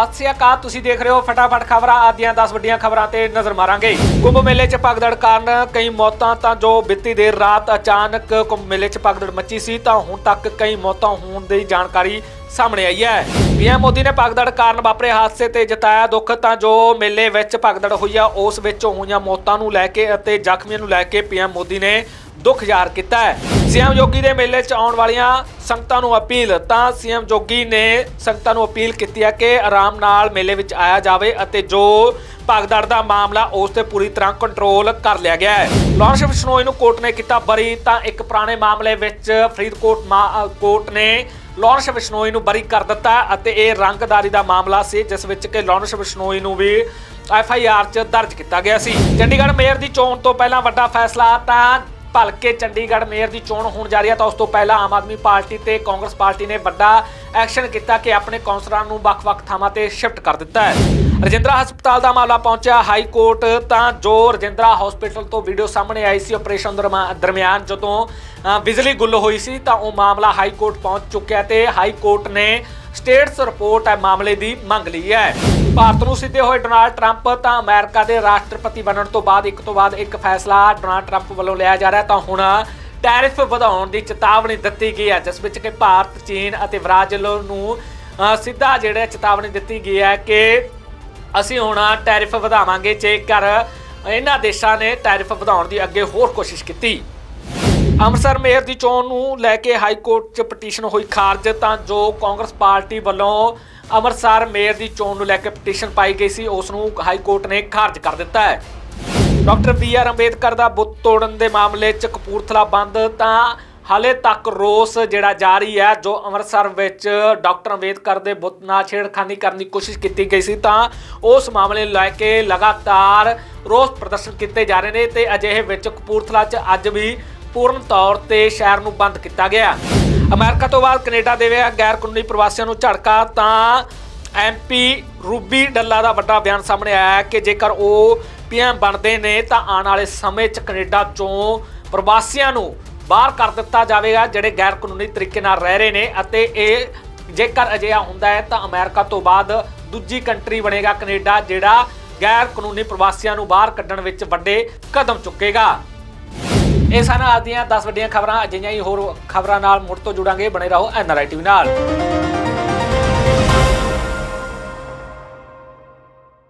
ਸਤਿ ਸ੍ਰੀ ਅਕਾਲ, ਤੁਸੀਂ ਦੇਖ ਰਹੇ ਹੋ ਫਟਾਫਟ ਖਬਰਾਂ, ਆਦੀਆਂ 10 ਵੱਡੀਆਂ ਖਬਰਾਂ ਤੇ ਨਜ਼ਰ ਮਾਰਾਂਗੇ। ਕੁੰਭ ਮੇਲੇ 'ਚ ਭਗਦੜ ਕਾਰਨ ਕਈ ਮੌਤਾਂ, ਤਾਂ ਜੋ ਬੀਤੀ ਦੇਰ ਰਾਤ ਅਚਾਨਕ ਕੁੰਭ ਮੇਲੇ 'ਚ ਭਗਦੜ ਮੱਚੀ ਸੀ, ਤਾਂ ਹੁਣ ਤੱਕ ਕਈ ਮੌਤਾਂ ਹੋਣ ਦੀ ਜਾਣਕਾਰੀ ਸਾਹਮਣੇ ਆਈ ਹੈ। ਪੀਐਮ ਮੋਦੀ ਨੇ ਭਗਦੜ ਕਾਰਨ ਵਾਪਰੇ ਹਾਦਸੇ ਤੇ ਜਤਾਇਆ ਦੁੱਖ, ਤਾਂ ਜੋ ਮੇਲੇ ਵਿੱਚ ਭਗਦੜ ਹੋਈ ਆ, ਉਸ ਵਿੱਚ ਹੋਈਆਂ ਮੌਤਾਂ ਨੂੰ ਲੈ ਕੇ ਅਤੇ ਜ਼ਖਮੀਆਂ ਨੂੰ ਲੈ ਕੇ ਪੀਐਮ ਮੋਦੀ ਨੇ ਦੁੱਖ ਜ਼ਾਹਰ ਕੀਤਾ ਹੈ। ਸੀਐਮ ਜੋਗੀ ਦੇ ਮੇਲੇ 'ਚ ਆਉਣ ਵਾਲੀਆਂ ਸੰਗਤਾਂ ਨੂੰ ਅਪੀਲ, ਤਾਂ ਸੀਐਮ ਜੋਗੀ ਨੇ ਸੰਗਤਾਂ ਨੂੰ ਅਪੀਲ ਕੀਤੀ ਹੈ ਕਿ ਆਰਾਮ ਨਾਲ ਮੇਲੇ ਵਿੱਚ ਆਇਆ ਜਾਵੇ ਅਤੇ ਜੋ ਭਗਦੜ ਦਾ ਮਾਮਲਾ ਉਸ ਤੇ ਪੂਰੀ ਤਰ੍ਹਾਂ ਕੰਟਰੋਲ ਕਰ ਲਿਆ ਗਿਆ ਹੈ। ਲਾਰੈਂਸ ਬਿਸ਼ਨੋਈ ਨੂੰ ਕੋਰਟ ਨੇ ਕੀਤਾ ਬਰੀ, ਤਾਂ ਇੱਕ ਪੁਰਾਣੇ ਮਾਮਲੇ ਵਿੱਚ ਫਰੀਦਕੋਟ ਮਾ- ਕੋਰਟ ਨੇ ਲਾਰੈਂਸ ਬਿਸ਼ਨੋਈ ਨੂੰ ਬਰੀ ਕਰ ਦਿੱਤਾ ਅਤੇ ਇਹ ਰੰਗਦਾਰੀ ਦਾ ਮਾਮਲਾ ਸੀ, ਜਿਸ ਵਿੱਚ ਕਿ ਲਾਰੈਂਸ ਬਿਸ਼ਨੋਈ ਨੂੰ ਵੀ ਐਫ ਆਈ ਆਰ 'ਚ ਦਰਜ ਕੀਤਾ ਗਿਆ ਸੀ। ਚੰਡੀਗੜ੍ਹ ਮੇਅਰ ਦੀ ਚੋਣ ਤੋਂ ਪਹਿਲਾਂ ਵੱਡਾ ਫੈਸਲਾ, ਤਾਂ ਭਲਕੇ ਚੰਡੀਗੜ੍ਹ ਮੇਅਰ ਦੀ ਚੋਣ ਹੋਣ ਜਾ ਰਹੀ ਹੈ ਤਾਂ ਉਸ ਤੋਂ ਪਹਿਲਾਂ ਆਮ ਆਦਮੀ ਪਾਰਟੀ ਤੇ ਕਾਂਗਰਸ ਪਾਰਟੀ ਨੇ ਵੱਡਾ ਐਕਸ਼ਨ ਕੀਤਾ ਕਿ ਆਪਣੇ ਕੌਂਸਲਰਾਂ ਨੂੰ ਵੱਖ-ਵੱਖ ਥਾਵਾਂ ਤੇ ਸ਼ਿਫਟ ਕਰ ਦਿੱਤਾ ਹੈ। ਰਜਿੰਦਰਾ ਹਸਪਤਾਲ ਦਾ ਮਾਮਲਾ ਪਹੁੰਚਿਆ। ਹਾਈ ਕੋਰਟ ਤਾਂ ਜੋ ਰਜਿੰਦਰਾ ਹਸਪੀਟਲ ਤੋਂ ਵੀਡੀਓ ਸਾਹਮਣੇ ਆਈ ਸੀ ਆਪਰੇਸ਼ਨ ਦਰਮਾ- ਦਰਮਿਆਨ ਜਦੋਂ ਬਿਜਲੀ ਗੁੱਲ ਹੋਈ ਸੀ ਤਾਂ ਉਹ ਮਾਮਲਾ ਹਾਈ ਕੋਰਟ ਪਹੁੰਚ ਚੁੱਕਿਆ ਤੇ ਹਾਈ ਕੋਰਟ ਨੇ ਸਟੇਟਸ ਰਿਪੋਰਟ ਹੈ ਮਾਮਲੇ ਦੀ ਮੰਗ ਲਈ ਹੈ। ਭਾਰਤ ਨੂੰ ਸਿੱਧੇ ਹੋਏ ਡੋਨਾਲਡ ਟਰੰਪ ਤਾਂ ਅਮਰੀਕਾ ਦੇ ਰਾਸ਼ਟਰਪਤੀ ਬਣਨ ਤੋਂ ਬਾਅਦ ਇੱਕ ਤੋਂ ਬਾਅਦ ਇੱਕ ਫੈਸਲਾ ਡੋਨਾਲਡ ਟਰੰਪ ਵੱਲੋਂ ਲਿਆ ਜਾ ਰਿਹਾ ਤਾਂ ਹੁਣ ਟੈਰਿਫ ਵਧਾਉਣ ਦੀ ਚੇਤਾਵਨੀ ਦਿੱਤੀ ਗਈ ਹੈ, ਜਿਸ ਵਿੱਚ ਕਿ ਭਾਰਤ, ਚੀਨ ਅਤੇ ਬ੍ਰਾਜ਼ੀਲ ਨੂੰ ਸਿੱਧਾ ਜਿਹੜਾ ਚੇਤਾਵਨੀ ਦਿੱਤੀ ਗਈ ਹੈ ਕਿ ਅਸੀਂ ਹੁਣ ਟੈਰਿਫ ਵਧਾਵਾਂਗੇ ਜੇਕਰ ਇਹਨਾਂ ਦੇਸ਼ਾਂ ਨੇ ਟੈਰਿਫ ਵਧਾਉਣ ਦੀ ਅੱਗੇ ਹੋਰ ਕੋਸ਼ਿਸ਼ ਕੀਤੀ। ਅੰਮ੍ਰਿਤਸਰ ਮੇਅਰ ਦੀ ਚੋਣ ਨੂੰ ਲੈ ਕੇ ਹਾਈ ਕੋਰਟ 'ਚ ਪਟੀਸ਼ਨ ਹੋਈ ਖਾਰਜ, ਤਾਂ ਜੋ ਕਾਂਗਰਸ ਪਾਰਟੀ ਵੱਲੋਂ ਅੰਮ੍ਰਿਤਸਰ ਮੇਅਰ ਦੀ ਚੋਣ ਨੂੰ ਲੈ ਕੇ ਪਟੀਸ਼ਨ ਪਾਈ ਗਈ ਸੀ, ਉਸ ਨੂੰ ਹਾਈ ਕੋਰਟ ਨੇ ਖਾਰਜ ਕਰ ਦਿੱਤਾ ਹੈ। ਡਾਕਟਰ ਬੀ ਆਰ ਅੰਬੇਦਕਰ ਦਾ ਬੁੱਤ ਤੋੜਨ ਦੇ ਮਾਮਲੇ 'ਚ ਕਪੂਰਥਲਾ ਬੰਦ, ਤਾਂ ਹਾਲੇ ਤੱਕ ਰੋਸ ਜਿਹੜਾ ਜਾਰੀ ਹੈ, ਜੋ ਅੰਮ੍ਰਿਤਸਰ ਵਿੱਚ ਡਾਕਟਰ ਅੰਬੇਦਕਰ ਦੇ ਬੁੱਤ ਨਾਲ ਛੇੜਖਾਨੀ ਕਰਨ ਦੀ ਕੋਸ਼ਿਸ਼ ਕੀਤੀ ਗਈ ਸੀ, ਤਾਂ ਉਸ ਮਾਮਲੇ ਨੂੰ ਲੈ ਕੇ ਲਗਾਤਾਰ ਰੋਸ ਪ੍ਰਦਰਸ਼ਨ ਕੀਤੇ ਜਾ ਰਹੇ ਨੇ, ਤੇ ਅਜਿਹੇ ਵਿੱਚ ਕਪੂਰਥਲਾ 'ਚ ਅੱਜ ਵੀ ਪੂਰਨ ਤੌਰ ਤੇ ਸ਼ਹਿਰ ਨੂੰ ਬੰਦ ਕੀਤਾ ਗਿਆ। ਅਮਰੀਕਾ ਤੋਂ ਬਾਅਦ ਕੈਨੇਡਾ ਦੇਵੇਗਾ ਗੈਰ ਕਾਨੂੰਨੀ ਪ੍ਰਵਾਸੀਆਂ ਨੂੰ ਝੜਕਾ, ਤਾਂ ਐਮਪੀ ਰੂਬੀ ਡੱਲਾ ਦਾ ਵੱਡਾ ਬਿਆਨ ਸਾਹਮਣੇ ਆਇਆ ਕਿ ਜੇਕਰ ਉਹ ਪੀਐਮ ਬਣਦੇ ਨੇ, ਤਾਂ ਆਉਣ ਵਾਲੇ ਸਮੇਂ 'ਚ ਕੈਨੇਡਾ ਚੋਂ ਪ੍ਰਵਾਸੀਆਂ ਨੂੰ ਬਾਹਰ ਕਰ ਦਿੱਤਾ ਜਾਵੇਗਾ, ਜਿਹੜੇ ਗੈਰ ਕਾਨੂੰਨੀ ਤਰੀਕੇ ਨਾਲ ਰਹਿ ਰਹੇ ਨੇ ਅਤੇ ਇਹ ਜੇਕਰ ਅਜਿਹਾ ਹੁੰਦਾ ਹੈ, ਤਾਂ ਅਮਰੀਕਾ ਤੋਂ ਬਾਅਦ ਦੂਜੀ ਕੰਟਰੀ ਬਣੇਗਾ ਕੈਨੇਡਾ, ਜਿਹੜਾ ਗੈਰ ਕਾਨੂੰਨੀ ਪ੍ਰਵਾਸੀਆਂ ਨੂੰ ਬਾਹਰ ਕੱਢਣ ਵਿੱਚ ਵੱਡੇ ਕਦਮ ਚੁੱਕੇਗਾ। ਇਹ ਸਨ ਅੱਜ ਦੀਆਂ 10 ਵੱਡੀਆਂ ਖਬਰਾਂ, ਅਜਿਹੀਆਂ ਹੀ ਹੋਰ ਖਬਰਾਂ ਨਾਲ ਮੁੜ ਤੋਂ ਜੁੜਾਂਗੇ। ਬਣੇ ਰਹੋ ਐਨਆਰਆਈ ਟੀਵੀ ਨਾਲ।